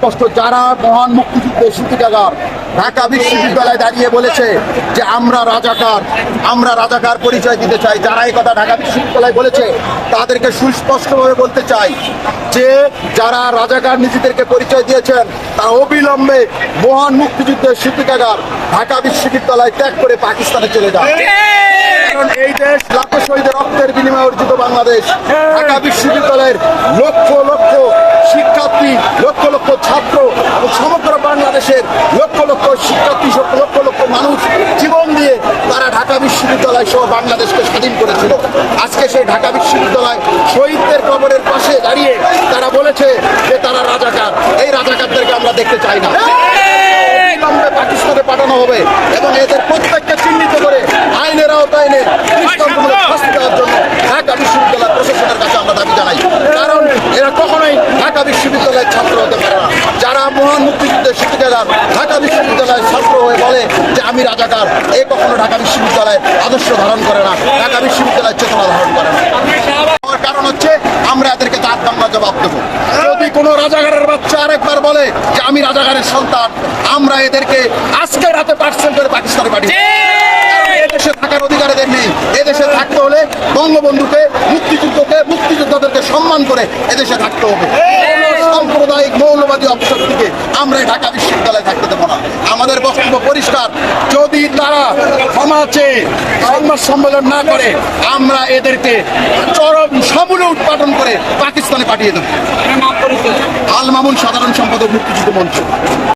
সুস্পষ্ট যারা মহান মুক্তিযুদ্ধের সূতিকাগার ঢাকা বিশ্ববিদ্যালয়ে দাঁড়িয়ে বলেছে যে আমরা রাজাকার আমরা রাজাকার পরিচয় দিতে চাই। যারা এই কথা ঢাকা বিশ্ববিদ্যালয় বলেছে, তাদেরকে সুস্পষ্টভাবে বলতে চাই যে যারা রাজাকার নিজেদেরকে পরিচয় দিয়েছেন, তারা অবিলম্বে মহান মুক্তিযুদ্ধের সূতিকাগার ঢাকা বিশ্ববিদ্যালয় ত্যাগ করে পাকিস্তানে চলে যায় কারণ এই দেশ লাখো শহীদের রক্তের বিনিময়ে অর্জিত বাংলাদেশ। ঢাকা বিশ্ববিদ্যালয়ের লক্ষ লক্ষ শিক্ষার্থী, লক্ষ লক্ষ ছাত্র সমগ্র বাংলাদেশের লক্ষ লক্ষ শিক্ষার্থী লক্ষ লক্ষ মানুষ জীবন দিয়ে তারা ঢাকা বিশ্ববিদ্যালয় সহ বাংলাদেশকে স্বাধীন করেছিল। আজকে সেই ঢাকা বিশ্ববিদ্যালয় শহীদদের কবরের পাশে দাঁড়িয়ে তারা বলেছে যে তারা রাজাকার। এই রাজাকারদেরকে আমরা দেখতে চাই না। পাকিস্তানে পাঠানো হবে এবং এদের প্রত্যেককে চিহ্নিত করে আইনের আওতায় এনে দৃষ্টান্তমূলক শাস্তি দেওয়ার জন্য ঢাকা বিশ্ববিদ্যালয় প্রশাসনের কাছে আমরা দাবি জানাই কারণ এরা কখনোই ঢাকা বিশ্ববিদ্যালয়ের ছাত্র হতে পারে না যারা মহান মুক্তিযুদ্ধের শিক্ষিকাগার ঢাকা বিশ্ববিদ্যালয়ের ছাত্র হয়ে বলে যে আমি রাজাকার। এ কখনো ঢাকা বিশ্ববিদ্যালয়ের আদর্শ ধারণ করে না। ঢাকা বিশ্ববিদ্যালয়ের চেতনা ধারণ করে না। কারণ হচ্ছে আমরা এদেরকে তার বাংলা জবাব দেবো। যদি কোনো রাজাগারের বাচ্চা আরেকবার বলে যে আমি রাজাগারের সন্তান, আমরা এদেরকে আজকে রাতে পার্সেল করে পাকিস্তানে পাঠিয়ে থাকার অধিকার এদের নেই। এদেশে থাকতে হলে বঙ্গবন্ধুকে, মুক্তিযুদ্ধকে, মুক্তিযোদ্ধাদেরকে সম্মান করে এদেশে থাকতে হবে। সাম্প্রদায়িক মৌলবাদী অপশক্তিকে আমরা ঢাকা বিশ্ববিদ্যালয়ে থাকতে দেবো না। আমাদের বক্তব্য পরিষ্কার। যদি তারা ক্ষমা চেয়ে সংবাদ সম্মেলন না করে, আমরা এদেরকে চরম সমূলে উৎপাদন করে পাকিস্তানে পাঠিয়ে দেবো। আল মামুন সাধারণ সম্পাদক মুক্তিযুদ্ধ মঞ্চ।